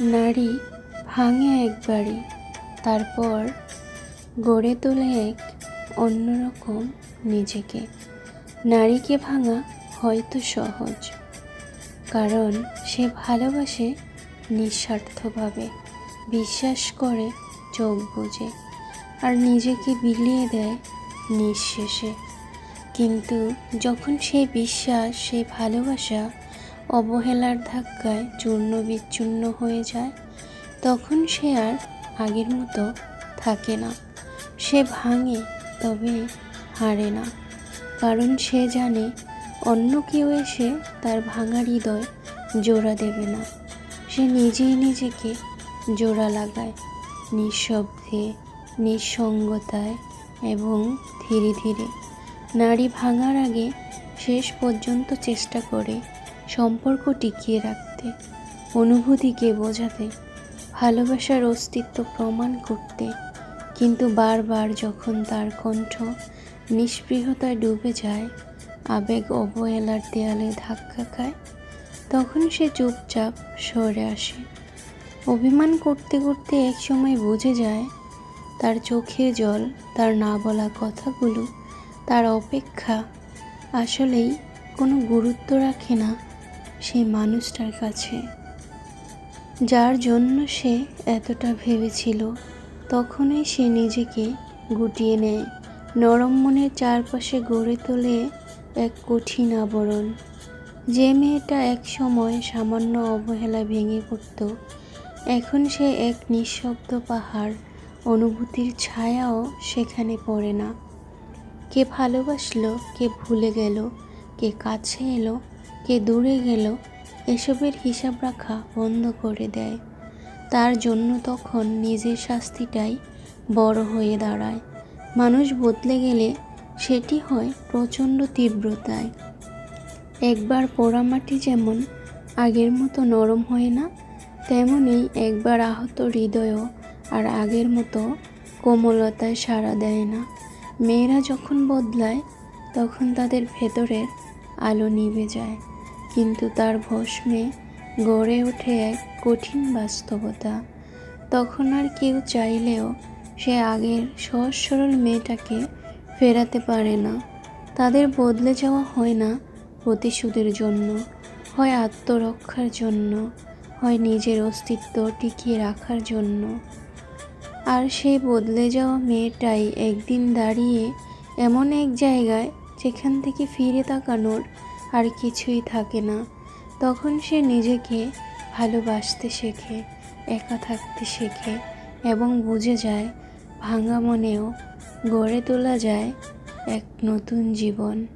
নারী ভাঙে একবারই তারপর গড়ে তোলে এক অন্যরকম নিজেকে। নারীকে ভাঙা হয়তো সহজ, কারণ সে ভালোবাসে নিঃস্বার্থভাবে, বিশ্বাস করে চোখ বুঝে আর নিজেকে বিলিয়ে দেয় নিঃশেষে। কিন্তু যখন সেই বিশ্বাস সেই ভালোবাসা অবহেলার ধাক্কায় চূর্ণ বিচ্ছূর্ণ হয়ে যায়, তখন সে আর আগের মতো থাকে না। সে ভাঙে, তবে হারে না। কারণ সে জানে অন্য কেউ এসে তার ভাঙা হৃদয় জোড়া দেবে না। সে নিজেই নিজেকে জোড়া লাগায়, নিঃশব্দে, নিঃসঙ্গতায় এবং ধীরে ধীরে। নারী ভাঙার আগে শেষ পর্যন্ত চেষ্টা করে সম্পর্ক টিকিয়ে রাখতে, অনুভূতিকে বোঝাতে, ভালোবাসার অস্তিত্ব প্রমাণ করতে। কিন্তু বারবার যখন তার কণ্ঠ নিষ্পৃহতায় ডুবে যায়, আবেগ অবহেলার দেয়ালে ধাক্কা খায়, তখন সে চুপচাপ সরে আসে। অভিমান করতে করতে একসময় বুঝে যায়, তার চোখে জল, তার না বলা কথাগুলো, তার অপেক্ষা আসলেই কোনো গুরুত্ব রাখে না। সেই মানুষটার কাছে। যার জন্য সে এতটা ভেবেছিল, তখনই সে নিজেকে গুটিয়ে নেয়। নরম মনের চারপাশে গড়ে তোলে এক কঠিন আবরণ। যে মেয়েটা এক সময় সামান্য অবহেলা ভেঙে পড়ত, এখন সে এক নিঃশব্দ পাহাড় অনুভূতির ছায়াও সেখানে পড়ে না। কে ভালোবাসলো, কে ভুলে গেল, কে কাছে এলো কে দূরে গেল, এসবের হিসাব রাখা বন্ধ করে দেয়। তার জন্য তখন নিজের শাস্তিটাই বড় হয়ে দাঁড়ায়। মানুষ বদলে গেলে সেটি হয় প্রচণ্ড তীব্রতায়। একবার পোড়ামাটি যেমন আগের মতো নরম হয় না, তেমনি একবার আহত হৃদয়ও আর আগের মতো কোমলতায় সাড়া দেয় না। মেয়েরা যখন বদলায়, তখন তাদের ভেতরের আলো নিভে যায়। কিন্তু তার ভস্মে গড়ে ওঠে এক কঠিন বাস্তবতা। তখন আর কেউ চাইলেও সে আগের সহজ সরল মেয়েটাকে ফেরাতে পারে না। তাদের বদলে যাওয়া হয় না প্রতিশোধের জন্য, হয় আত্মরক্ষার জন্য, হয় নিজের অস্তিত্ব টিকিয়ে রাখার জন্য। আর সেই বদলে যাওয়া মেয়েটাই একদিন দাঁড়িয়ে এমন এক জায়গায় যেখান থেকে ফিরে তাকানোর আর কিছুই থাকে না। তখন সে নিজেকে ভালোবাসতে শেখে, একা থাকতে শেখে এবং বুঝে যায়, ভাঙা মনেও গড়ে তোলা যায় এক নতুন জীবন।